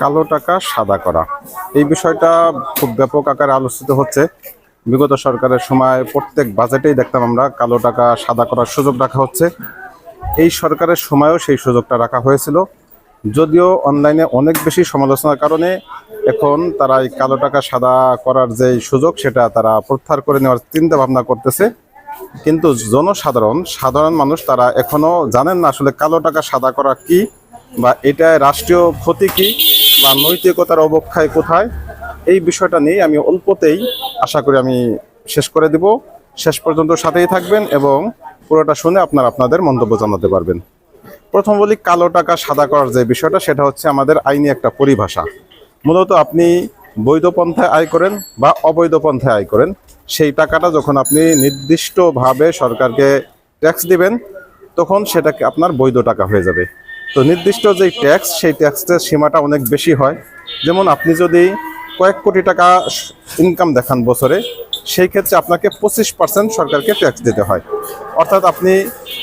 কালো টাকা, সাদা করা। এই বিষয়টা খুব ব্যাপক আকারে আলোচিত হচ্ছে। বিগত সরকারের সময় প্রত্যেক বাজেটেই দেখতাম আমরা কালো টাকা, সাদা করার সুযোগ রাখা হচ্ছে। এই সরকারের সময়ও সেই সুযোগটা রাখা হয়েছিল। যদিও অনলাইনে অনেক বেশি সমালোচনার কারণে এখন তারা এই কালো টাকা, সাদা করার যে সুযোগ, সেটা তারা প্রত্যাহার করে নেওয়ার চিন্তা ভাবনা করতেছে। কিন্তু জনসাধারণ, সাধারণ মানুষ তারা এখনও জানেন না আসলে কালো টাকা, সাদা করা কি। বা এটা রাষ্ট্রীয় ক্ষতি কি বা নৈতিকতার অবক্ষয় কোথায়? এই বিষয়টা নিয়ে আমি অল্পতেই আশা করি আমি শেষ করে দিব। শেষ পর্যন্ত সাথেই থাকবেন এবং পুরোটা শুনে আপনারা আপনাদের মন্তব্য জানাতে পারবেন। প্রথম বলি, কালো টাকা সাদা করার যে বিষয়টা, সেটা হচ্ছে আমাদের আইনি একটা পরিভাষা। মূলত আপনি বৈধ পন্থায় আয় করেন বা অবৈধ পন্থায় আয় করেন, সেই টাকাটা যখন আপনি নির্দিষ্টভাবে সরকারকে ট্যাক্স দিবেন, তখন সেটাকে আপনার বৈধ টাকা হয়ে যাবে। তো নির্দিষ্ট যে ট্যাক্স সেই ট্যাক্সের সীমাটা অনেক বেশি হয়। যেমন আপনি যদি কয়েক কোটি টাকা ইনকাম দেখান বছরে, সেই ক্ষেত্রে আপনাকে পঁচিশ পার্সেন্ট সরকারকে ট্যাক্স দিতে হয়। অর্থাৎ আপনি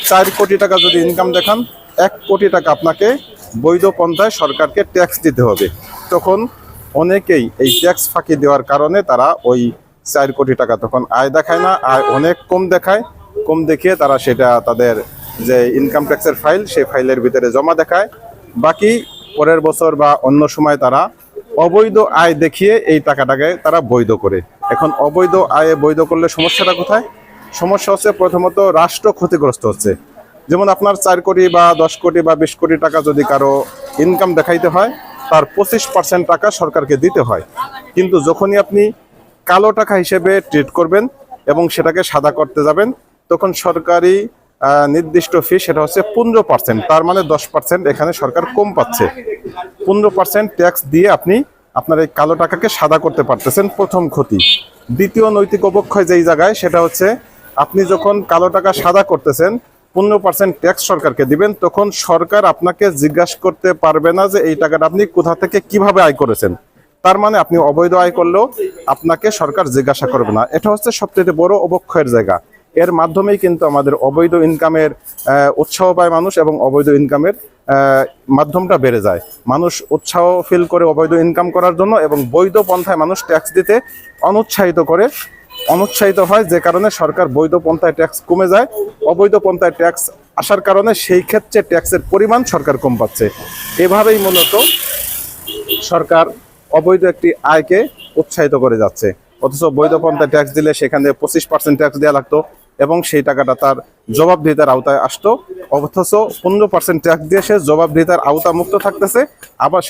চার কোটি টাকা যদি ইনকাম দেখান, এক কোটি টাকা আপনাকে বৈধ পন্থায় সরকারকে ট্যাক্স দিতে হবে। তখন অনেকেই এই ট্যাক্স ফাঁকি দেওয়ার কারণে তারা ওই চার কোটি টাকা তখন আয় দেখায় না, আয় অনেক কম দেখায়। কম দেখিয়ে তারা সেটা তাদের যে ইনকাম ট্যাক্সের ফাইল সেই ফাইলের ভিতরে জমা দেখায়। বাকি পরের বছর বা অন্য সময় তারা অবৈধ আয় দেখিয়ে এই টাকাটাকে তারা বৈধ করে। এখন অবৈধ আয়ে বৈধ করলে সমস্যাটা কোথায়? সমস্যা হচ্ছে প্রথমত রাষ্ট্র ক্ষতিগ্রস্ত হচ্ছে। যেমন আপনার চার কোটি বা দশ কোটি বা বিশ কোটি টাকা যদি কারও ইনকাম দেখাইতে হয়, তার পঁচিশ পার্সেন্ট টাকা সরকারকে দিতে হয়। কিন্তু যখনই আপনি কালো টাকা হিসেবে ট্রিট করবেন এবং সেটাকে সাদা করতে যাবেন, তখন সরকারি নির্দিষ্ট ফি সেটা হচ্ছে পনেরো পার্সেন্ট তার মানে দশ পার্সেন্ট এখানে সরকার কম পাচ্ছে। পনেরো পার্সেন্ট ট্যাক্স দিয়ে আপনি আপনার এই কালো টাকাকে সাদা করতে পারতেছেন প্রথম ক্ষতি। দ্বিতীয় নৈতিক অবক্ষয় যেই জায়গায়, সেটা হচ্ছে আপনি যখন কালো টাকা সাদা করতেছেন, পনেরো পার্সেন্ট ট্যাক্স সরকারকে দিবেন, তখন সরকার আপনাকে জিজ্ঞাসা করতে পারবে না যে এই টাকাটা আপনি কোথা থেকে কীভাবে আয় করেছেন। তার মানে আপনি অবৈধ আয় করলেও আপনাকে সরকার জিজ্ঞাসা করবে না। এটা হচ্ছে সবচেয়ে বড় অবক্ষয়ের জায়গা। এর মাধ্যমেই কিন্তু আমাদের অবৈধ ইনকামের উৎসাহ পায় মানুষ এবং অবৈধ ইনকামের মাধ্যমটা বেড়ে যায়। মানুষ উৎসাহ ফিল করে অবৈধ ইনকাম করার জন্য এবং বৈধ পন্থায় মানুষ ট্যাক্স দিতে অনুৎসাহিত করে, অনুৎসাহিত হয় যে কারণে সরকার বৈধ পন্থায় ট্যাক্স কমে যায়। অবৈধ পন্থায় ট্যাক্স আসার কারণে সেই ক্ষেত্রে ট্যাক্সের পরিমাণ সরকার কম পাচ্ছে। এভাবেই মূলত সরকার অবৈধ একটি আয়কে উৎসাহিত করে যাচ্ছে। অথচ বৈধ পন্থায় ট্যাক্স দিলে সেখানে পঁচিশ পার্সেন্ট ট্যাক্স দেওয়া লাগতো। এবং সেই টাকাটা তার জবাবদিহিতার আওতায় আসতো। অথচ পনেরো পার্সেন্ট ট্যাক্স দিয়ে সে জবাবদিহিতার আওতা মুক্ত থাকতেছে। আবার